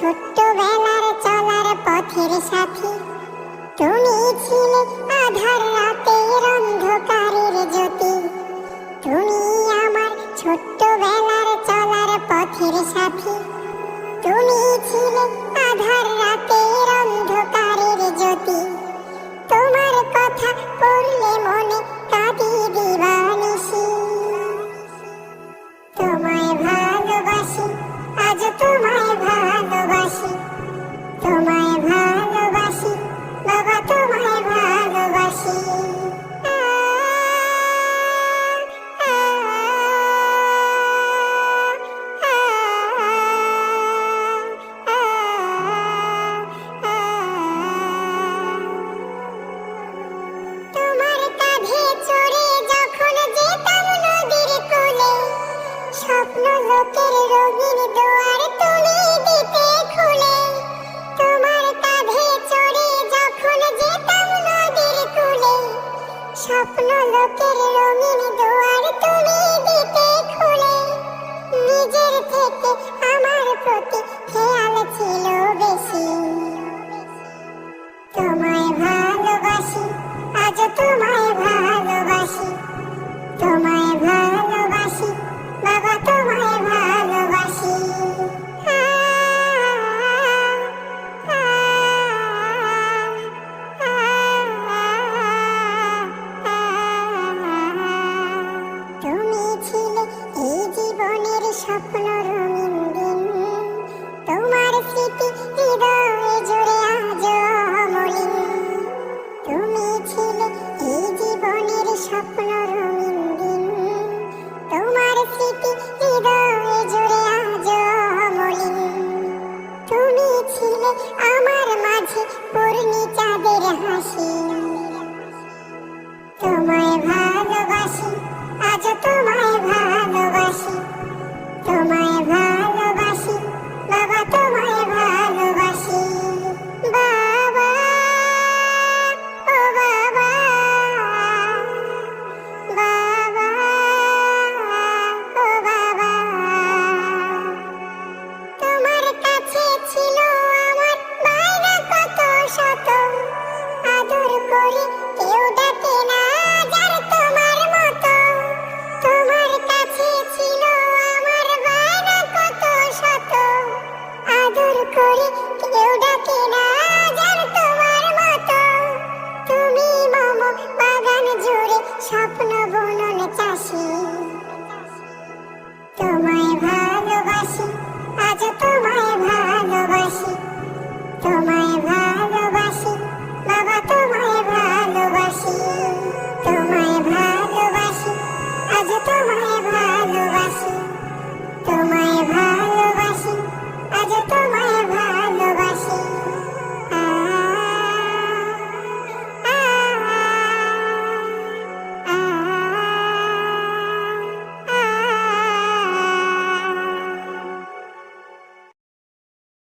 ছোট্টবেলার চলার পথের সাথী। তুমি ছিলে আধার রাতের আলোকের রঙিন দুয়ার তুমি দিতে খুলে। আমার প্রতি খেয়াল আসে